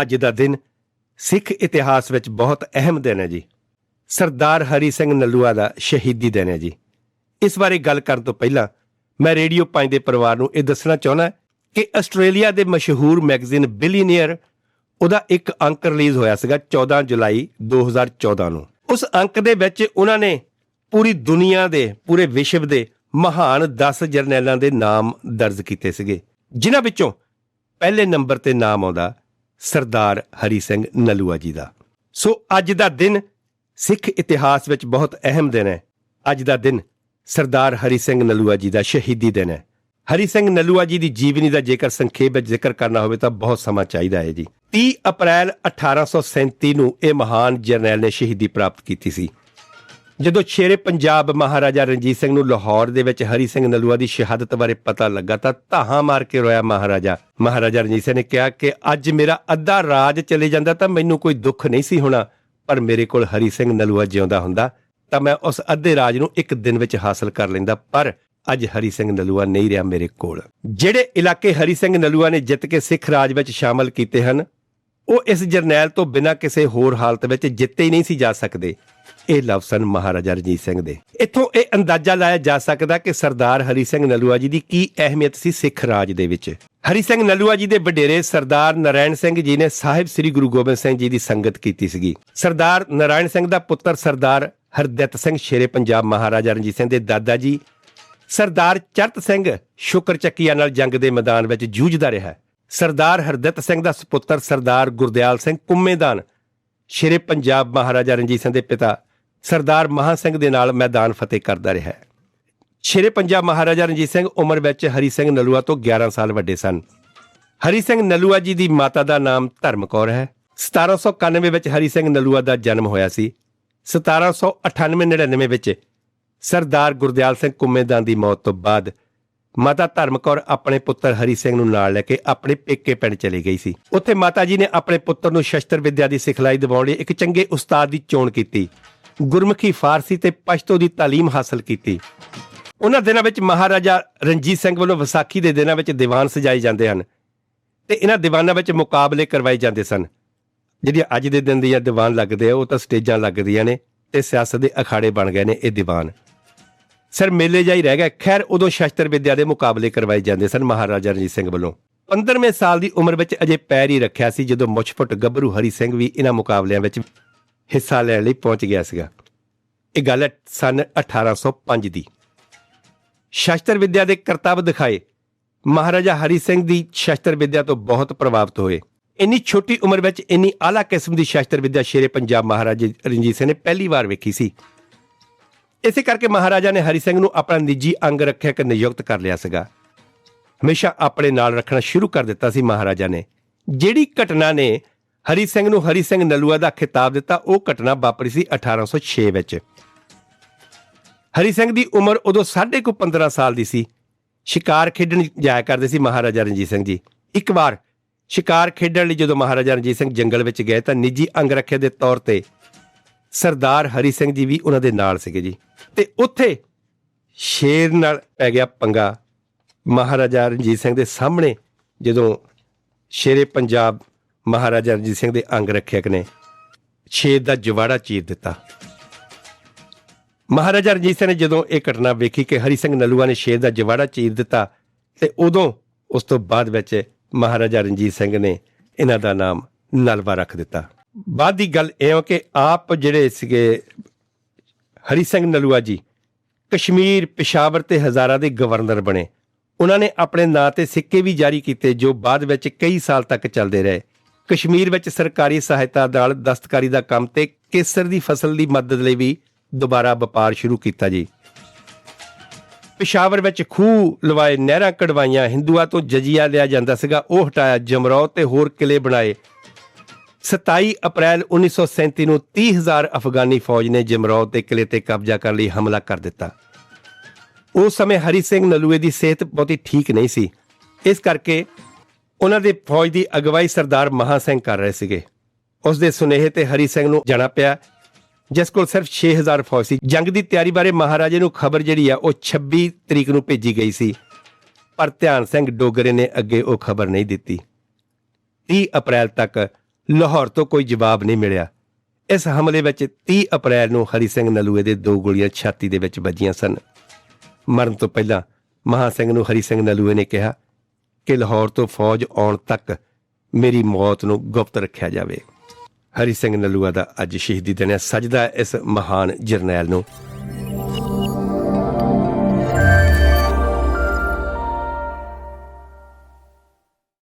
ਅੱਜ ਦਾ ਦਿਨ ਸਿੱਖ ਇਤਿਹਾਸ ਵਿੱਚ ਬਹੁਤ ਅਹਿਮ ਦਿਨ ਹੈ ਜੀ। ਸਰਦਾਰ ਹਰੀ ਸਿੰਘ ਨੱਲੂਆ ਦਾ ਸ਼ਹੀਦੀ ਦਿਨ ਹੈ ਜੀ। ਇਸ ਬਾਰੇ ਗੱਲ ਕਰਨ ਤੋਂ ਪਹਿਲਾਂ ਮੈਂ ਰੇਡੀਓ 5 ਦੇ ਪਰਿਵਾਰ ਨੂੰ ਇਹ ਦੱਸਣਾ ਚਾਹੁੰਦਾ ਕਿ ਆਸਟ੍ਰੇਲੀਆ ਦੇ ਮਸ਼ਹੂਰ ਮੈਗਜ਼ੀਨ ਬਿਲੀਨੀਅਰ ਉਹਦਾ ਇੱਕ ਅੰਕ ਰਿਲੀਜ਼ ਹੋਇਆ ਸੀਗਾ 14 ਜੁਲਾਈ 2014 ਨੂੰ। ਉਸ ਅੰਕ ਦੇ ਵਿੱਚ ਉਹਨਾਂ ਨੇ ਪੂਰੀ ਦੁਨੀਆ ਦੇ, ਪੂਰੇ ਵਿਸ਼ਵ ਦੇ ਮਹਾਨ 10 ਜਰਨੈਲਾਂ ਦੇ ਨਾਮ ਦਰਜ ਕੀਤੇ ਸੀਗੇ, ਜਿਨ੍ਹਾਂ ਵਿੱਚੋਂ ਪਹਿਲੇ ਨੰਬਰ ਤੇ ਨਾਮ ਆਉਂਦਾ ਸਰਦਾਰ ਹਰੀ ਸਿੰਘ ਨਲੂਆ ਜੀ ਦਾ। ਸੋ ਅੱਜ ਦਾ ਦਿਨ ਸਿੱਖ ਇਤਿਹਾਸ ਵਿੱਚ ਬਹੁਤ ਅਹਿਮ ਦਿਨ ਹੈ। ਅੱਜ ਦਾ ਦਿਨ ਸਰਦਾਰ ਹਰੀ ਸਿੰਘ ਨਲੂਆ ਜੀ ਦਾ ਸ਼ਹੀਦੀ ਦਿਨ ਹੈ। ਹਰੀ ਸਿੰਘ ਨਲੂਆ ਜੀ ਦੀ ਜੀਵਨੀ ਦਾ ਜੇਕਰ ਸੰਖੇਪ ਵਿੱਚ ਜ਼ਿਕਰ ਕਰਨਾ ਹੋਵੇ ਤਾਂ ਬਹੁਤ ਸਮਾਂ ਚਾਹੀਦਾ ਹੈ ਜੀ। 30 ਅਪ੍ਰੈਲ 1837 ਨੂੰ ਇਹ ਮਹਾਨ ਜਰਨੈਲ ਨੇ ਸ਼ਹੀਦੀ ਪ੍ਰਾਪਤ ਕੀਤੀ ਸੀ। ਜਦੋਂ ਸ਼ੇਰੇ ਪੰਜਾਬ ਮਹਾਰਾਜਾ ਰਣਜੀਤ ਸਿੰਘ ਨੂੰ ਲਾਹੌਰ ਦੇ ਵਿੱਚ ਹਰੀ ਸਿੰਘ ਨਲੂਆ ਦੀ ਸ਼ਹਾਦਤ ਬਾਰੇ ਪਤਾ ਲੱਗਾ ਤਾਂ ਧਾਹਾਂ ਮਾਰ ਕੇ ਰੋਇਆ ਮਹਾਰਾਜਾ। ਮਹਾਰਾਜਾ ਰਣਜੀਤ ਸਿੰਘ ਨੇ ਕਿਹਾ ਕਿ ਅੱਜ ਮੇਰਾ ਅੱਧਾ ਰਾਜ ਚਲੇ ਜਾਂਦਾ ਤਾਂ ਮੈਨੂੰ ਕੋਈ ਦੁੱਖ ਨਹੀਂ ਸੀ ਹੋਣਾ, ਪਰ ਮੇਰੇ ਕੋਲ ਹਰੀ ਸਿੰਘ ਨਲੂਆ ਜਿਉਂਦਾ ਹੁੰਦਾ ਤਾਂ ਮੈਂ ਉਸ ਅੱਧੇ ਰਾਜ ਨੂੰ ਇੱਕ ਦਿਨ ਵਿੱਚ ਹਾਸਲ ਕਰ ਲੈਂਦਾ, ਪਰ ਅੱਜ ਹਰੀ ਸਿੰਘ ਨਲੂਆ ਨਹੀਂ ਰਿਹਾ ਮੇਰੇ ਕੋਲ। ਜਿਹੜੇ ਇਲਾਕੇ ਹਰੀ ਸਿੰਘ ਨਲੂਆ ਨੇ ਜਿੱਤ ਕੇ ਸਿੱਖ ਰਾਜ ਵਿੱਚ ਸ਼ਾਮਲ ਕੀਤੇ ਹਨ, ਉਹ ਇਸ ਜਰਨੈਲ ਤੋਂ ਬਿਨਾਂ ਕਿਸੇ ਹੋਰ ਹਾਲਤ ਵਿੱਚ ਜਿੱਤੇ ਹੀ ਨਹੀਂ ਸੀ ਜਾ ਸਕਦੇ। ਇਹ ਲਫ਼ਜ਼ ਸਨ ਮਹਾਰਾਜਾ ਰਣਜੀਤ ਸਿੰਘ ਦੇ। ਇੱਥੋਂ ਇਹ ਅੰਦਾਜ਼ਾ ਲਾਇਆ ਜਾ ਸਕਦਾ ਕਿ ਸਰਦਾਰ ਹਰੀ ਸਿੰਘ ਨਲੂਆ ਜੀ ਦੀ ਕੀ ਅਹਿਮੀਅਤ ਸੀ ਸਿੱਖ ਰਾਜ ਦੇ ਵਿੱਚ। ਹਰੀ ਸਿੰਘ ਨਲੂਆ ਜੀ ਦੇ ਵਡੇਰੇ ਸਰਦਾਰ ਨਰਾਇਣ ਸਿੰਘ ਜੀ ਨੇ ਸਾਹਿਬ ਸ੍ਰੀ ਗੁਰੂ ਗੋਬਿੰਦ ਸਿੰਘ ਜੀ ਦੀ ਸੰਗਤ ਕੀਤੀ ਸੀਗੀ। ਸਰਦਾਰ ਨਰਾਇਣ ਸਿੰਘ ਦਾ ਪੁੱਤਰ ਸਰਦਾਰ ਹਰਦਿੱਤ ਸਿੰਘ ਸ਼ੇਰੇ ਪੰਜਾਬ ਮਹਾਰਾਜਾ ਰਣਜੀਤ ਸਿੰਘ ਦੇ ਦਾਦਾ ਜੀ, ਸਰਦਾਰ ਚਰਤ ਸਿੰਘ ਸ਼ੁਕਰ ਚੱਕੀਆਂ ਨਾਲ ਜੰਗ ਦੇ ਮੈਦਾਨ ਵਿੱਚ ਜੂਝਦਾ ਰਿਹਾ। ਸਰਦਾਰ ਹਰਦਿੱਤ ਸਿੰਘ ਦਾ ਸੁਪੁੱਤਰ ਸਰਦਾਰ ਗੁਰਦਿਆਲ ਸਿੰਘ ਕੁੰਮੇਦਾਨ, ਸ਼ੇਰੇ ਪੰਜਾਬ ਮਹਾਰਾਜਾ ਰਣਜੀਤ ਸਿੰਘ ਦੇ ਪਿਤਾ ਸਰਦਾਰ ਮਹਾ ਸਿੰਘ ਦੇ ਨਾਲ ਮੈਦਾਨ ਫਤਿਹ ਕਰਦਾ ਰਿਹਾ ਸ਼ੇਰੇ ਪੰਜਾਬ ਮਹਾਰਾਜਾ ਰਣਜੀਤ ਸਿੰਘ ਉਮਰ ਵਿੱਚ ਹਰੀ ਸਿੰਘ ਨਲੂਆ ਤੋਂ 11 ਸਾਲ ਵੱਡੇ ਸਨ। ਹਰੀ ਸਿੰਘ ਨਲੂਆ ਜੀ ਦੀ ਮਾਤਾ ਦਾ ਨਾਮ ਧਰਮਕੌਰ ਹੈ। 1791 ਵਿੱਚ ਹਰੀ ਸਿੰਘ ਨਲੂਆ ਦਾ ਜਨਮ ਹੋਇਆ ਸੀ। 1798-99 ਵਿੱਚ ਸਰਦਾਰ ਗੁਰਦਿਆਲ ਸਿੰਘ ਕੁੰਮੇਦਾਨ ਦੀ ਮੌਤ ਤੋਂ ਬਾਅਦ ਮਾਤਾ ਧਰਮਕੌਰ ਆਪਣੇ ਪੁੱਤਰ ਹਰੀ ਸਿੰਘ ਨੂੰ ਨਾਲ ਲੈ ਕੇ ਆਪਣੇ ਪੇਕੇ ਪਿੰਡ ਚਲੀ ਗਈ ਸੀ। ਉੱਥੇ ਮਾਤਾ ਜੀ ਨੇ ਆਪਣੇ ਪੁੱਤਰ ਨੂੰ ਸ਼ਸਤਰ ਵਿਦਿਆ ਦੀ ਸਿਖਲਾਈ ਦਿਵਾਉਣ ਲਈ ਇੱਕ ਚੰਗੇ ਉਸਤਾਦ ਦੀ ਚੋਣ ਕੀਤੀ। ਗੁਰਮੁਖੀ ਫਾਰਸੀ ਤੇ ਪਸ਼ਤੋ ਦੀ ਤਾਲੀਮ ਹਾਸਲ ਕੀਤੀ। ਉਹਨਾਂ ਦਿਨਾਂ ਵਿੱਚ ਮਹਾਰਾਜਾ ਰਣਜੀਤ ਸਿੰਘ ਵੱਲੋਂ ਵਿਸਾਖੀ ਦੇ ਦਿਨਾਂ ਵਿੱਚ ਦੀਵਾਨ ਸਜਾਏ ਜਾਂਦੇ ਹਨ ਤੇ ਇਹਨਾਂ ਦੀਵਾਨਾਂ ਵਿੱਚ ਮੁਕਾਬਲੇ ਕਰਵਾਏ ਜਾਂਦੇ ਸਨ। ਜਿਹੜੀਆਂ ਅੱਜ ਦੇ ਦਿਨ ਦੀਆਂ ਦੀਵਾਨ ਲੱਗਦੇ ਆ, ਉਹ ਤਾਂ ਸਟੇਜਾਂ ਲੱਗਦੀਆਂ ਨੇ ਤੇ ਸਿਆਸਤ ਦੇ ਅਖਾੜੇ ਬਣ ਗਏ ਨੇ ਇਹ ਦੀਵਾਨ। ਸਰ ਮੇਲੇ ਜਾਈ ਰਹਿ ਗਿਆ। ਖੈਰ, ਉਦੋਂ ਸ਼ਸਤਰ ਵਿਦਿਆ ਦੇ ਮੁਕਾਬਲੇ ਕਰਵਾਏ ਜਾਂਦੇ ਸਨ ਮਹਾਰਾਜਾ ਰਣਜੀਤ ਸਿੰਘ ਵੱਲੋਂ। 15ਵੇਂ ਸਾਲ ਦੀ ਉਮਰ ਵਿੱਚ ਅਜੇ ਪੈਰ ਹੀ ਰੱਖਿਆ ਸੀ ਜਦੋਂ ਮੁੱਛਫੁੱਟ ਗੱਭਰੂ ਹਰੀ ਸਿੰਘ ਵੀ ਇਹਨਾਂ ਮੁਕਾਬਲਿਆਂ ਵਿੱਚ ਹਿੱਸਾ ਲੈਣ ਲਈ ਪਹੁੰਚ ਗਿਆ ਸੀਗਾ। ਇਹ ਗੱਲ ਹੈ ਸਨ 1805 ਦੀ। ਸ਼ਾਸਤਰ ਵਿੱਦਿਆ ਦੇ ਕਰਤੱਵ ਦਿਖਾਏ। ਮਹਾਰਾਜਾ ਹਰੀ ਸਿੰਘ ਦੀ ਸ਼ਸਤਰ ਵਿੱਦਿਆ ਤੋਂ ਬਹੁਤ ਪ੍ਰਭਾਵਿਤ ਹੋਏ। ਇੰਨੀ ਛੋਟੀ ਉਮਰ ਵਿੱਚ ਇੰਨੀ ਆਲਾ ਕਿਸਮ ਦੀ ਸ਼ਾਸਤਰ ਵਿੱਦਿਆ ਸ਼ੇਰੇ ਪੰਜਾਬ ਮਹਾਰਾਜਾ ਰਣਜੀਤ ਸਿੰਘ ਨੇ ਪਹਿਲੀ ਵਾਰ ਵੇਖੀ ਸੀ। ਇਸੇ ਕਰਕੇ ਮਹਾਰਾਜਾ ਨੇ ਹਰੀ ਸਿੰਘ ਨੂੰ ਆਪਣਾ ਨਿੱਜੀ ਅੰਗ ਰੱਖਿਆ ਰੱਖਿਅਕ ਨਿਯੁਕਤ ਕਰ ਲਿਆ ਸੀਗਾ। ਹਮੇਸ਼ਾ ਆਪਣੇ ਨਾਲ ਰੱਖਣਾ ਸ਼ੁਰੂ ਕਰ ਦਿੱਤਾ ਸੀ ਮਹਾਰਾਜਾ ਨੇ। ਜਿਹੜੀ ਘਟਨਾ ਨੇ ਹਰੀ ਸਿੰਘ ਨੂੰ ਹਰੀ ਸਿੰਘ ਨਲੂਆ ਦਾ ਖਿਤਾਬ ਦਿੱਤਾ। ਉਹ ਘਟਨਾ ਵਾਪਰੀ ਸੀ 1806 ਵਿੱਚ। ਹਰੀ ਸਿੰਘ ਦੀ ਉਮਰ ਉਦੋਂ ਸਾਢੇ ਕੁ 15 ਸਾਲ ਦੀ ਸੀ। ਸ਼ਿਕਾਰ ਖੇਡਣ ਜਾਇਆ ਕਰਦੇ ਸੀ ਮਹਾਰਾਜਾ ਰਣਜੀਤ ਸਿੰਘ ਜੀ। ਇੱਕ ਵਾਰ ਸ਼ਿਕਾਰ ਖੇਡਣ ਲਈ ਜਦੋਂ ਮਹਾਰਾਜਾ ਰਣਜੀਤ ਸਿੰਘ ਜੰਗਲ ਵਿੱਚ ਗਏ ਤਾਂ ਨਿੱਜੀ ਅੰਗ ਰੱਖੇ ਦੇ ਤੌਰ ਤੇ ਸਰਦਾਰ ਹਰੀ ਸਿੰਘ ਜੀ ਵੀ ਉਹਨਾਂ ਦੇ ਨਾਲ ਸੀਗੇ ਜੀ। ਤੇ ਉੱਥੇ ਸ਼ੇਰ ਨਾਲ ਪੈ ਗਿਆ ਪੰਗਾ। ਮਹਾਰਾਜਾ ਰਣਜੀਤ ਸਿੰਘ ਦੇ ਸਾਹਮਣੇ ਜਦੋਂ ਸ਼ੇਰੇ ਪੰਜਾਬ ਮਹਾਰਾਜਾ ਰਣਜੀਤ ਸਿੰਘ ਦੇ ਅੰਗ ਰੱਖਿਅਕ ਨੇ ਸ਼ੇਰ ਦਾ ਜਵਾੜਾ ਚੀਰ ਦਿੱਤਾ। ਮਹਾਰਾਜਾ ਰਣਜੀਤ ਸਿੰਘ ਨੇ ਜਦੋਂ ਇਹ ਘਟਨਾ ਵੇਖੀ ਕਿ ਹਰੀ ਸਿੰਘ ਨਲੂਆ ਨੇ ਸ਼ੇਰ ਦਾ ਜਵਾੜਾ ਚੀਰ ਦਿੱਤਾ ਤੇ ਉਦੋਂ ਉਸ ਤੋਂ ਬਾਅਦ ਵਿੱਚ ਮਹਾਰਾਜਾ ਰਣਜੀਤ ਸਿੰਘ ਨੇ ਇਹਨਾਂ ਦਾ ਨਾਮ ਨਲਵਾ ਰੱਖ ਦਿੱਤਾ। ਬਾਅਦ ਦੀ ਗੱਲ ਇਹ ਹੋ ਕਿ ਆਪ ਜਿਹੜੇ ਸੀਗੇ ਹਰੀ ਸਿੰਘ ਨਲੂਆ ਜੀ ਕਸ਼ਮੀਰ ਪਿਸ਼ਾਵਰ ਤੇ ਹਜ਼ਾਰਾ ਦੇ ਗਵਰਨਰ ਬਣੇ। ਉਹਨਾਂ ਨੇ ਆਪਣੇ ਨਾਂ ਤੇ ਸਿੱਕੇ ਵੀ ਜਾਰੀ ਕੀਤੇ ਜੋ ਬਾਅਦ ਵਿੱਚ ਕਈ ਸਾਲ ਤੱਕ ਚੱਲਦੇ ਰਹੇ। ਕਸ਼ਮੀਰ ਵਿੱਚ ਸਰਕਾਰੀ ਸਹਾਇਤਾ ਨਾਲ ਦਸਤਕਾਰੀ ਦਾ ਕੰਮ ਤੇ ਕੇਸਰ ਦੀ ਫਸਲ ਦੀ ਮਦਦ ਲਈ ਵੀ ਦੁਬਾਰਾ ਵਪਾਰ ਸ਼ੁਰੂ ਕੀਤਾ ਜੀ। ਪਿਸ਼ਾਵਰ ਵਿੱਚ ਖੂਹ ਲਵਾਏ ਨਹਿਰਾਂ ਕਢਵਾਈਆਂ, ਹਿੰਦੂਆਂ ਤੋਂ ਜਜੀਆ ਲਿਆ ਜਾਂਦਾ ਸੀਗਾ, ਉਹ ਹਟਾਇਆ ਜਮਰੌ ਤੇ ਹੋਰ ਕਿਲੇ ਬਣਾਏ। 27 ਅਪ੍ਰੈਲ 1937 ਨੂੰ 30000 ਅਫਗਾਨੀ ਫੌਜ ਨੇ ਜਮਰੌਦ ਦੇ ਕਿਲੇ ਤੇ ਕਬਜ਼ਾ ਕਰਨ ਲਈ ਹਮਲਾ ਕਰ ਦਿੱਤਾ। ਉਸ ਸਮੇਂ ਹਰੀ ਸਿੰਘ ਨਲੂਏ ਦੀ ਸਿਹਤ ਬਹੁਤੀ ਠੀਕ ਨਹੀਂ ਸੀ। ਇਸ ਕਰਕੇ ਉਹਨਾਂ ਦੇ ਫੌਜ ਦੀ ਅਗਵਾਈ ਸਰਦਾਰ ਮਹਾ ਸਿੰਘ ਕਰ ਰਹੇ ਸੀਗੇ। ਉਸ ਦੇ ਸੁਨੇਹੇ ਤੇ ਹਰੀ ਸਿੰਘ ਨੂੰ ਜਾਣਾ ਪਿਆ, ਜਿਸ ਕੋਲ ਸਿਰਫ 6000 ਫੌਜ ਸੀ। ਜੰਗ ਦੀ ਤਿਆਰੀ ਬਾਰੇ ਮਹਾਰਾਜੇ ਨੂੰ ਖਬਰ ਜਿਹੜੀ ਆ, ਉਹ 26 ਤਰੀਕ ਨੂੰ ਭੇਜੀ ਗਈ ਸੀ। ਪਰ ਧਿਆਨ ਸਿੰਘ ਡੋਗਰੇ ਨੇ ਅੱਗੇ ਉਹ ਖਬਰ ਨਹੀਂ ਦਿੱਤੀ। 30 ਅਪ੍ਰੈਲ ਤੱਕ ਲਾਹੌਰ ਤੋਂ ਕੋਈ ਜਵਾਬ ਨਹੀਂ ਮਿਲਿਆ। ਇਸ ਹਮਲੇ ਵਿੱਚ 30 ਅਪ੍ਰੈਲ ਨੂੰ ਹਰੀ ਸਿੰਘ ਨਲੂਏ ਦੇ ਦੋ ਗੋਲੀਆਂ ਛਾਤੀ ਦੇ ਵਿੱਚ ਵੱਜੀਆਂ ਸਨ। ਮਰਨ ਤੋਂ ਪਹਿਲਾਂ ਮਹਾ ਸਿੰਘ ਨੂੰ ਹਰੀ ਸਿੰਘ ਨਲੂਏ ਨੇ ਕਿਹਾ ਕਿ ਲਾਹੌਰ ਤੋਂ ਫੌਜ ਆਉਣ ਤੱਕ ਮੇਰੀ ਮੌਤ ਨੂੰ ਗੁਪਤ ਰੱਖਿਆ ਜਾਵੇ। ਹਰੀ ਸਿੰਘ ਨਲੂਆ ਦਾ ਅੱਜ ਸ਼ਹੀਦੀ ਦਿਨ ਹੈ। ਸਜਦਾ ਇਸ ਮਹਾਨ ਜਰਨੈਲ ਨੂੰ।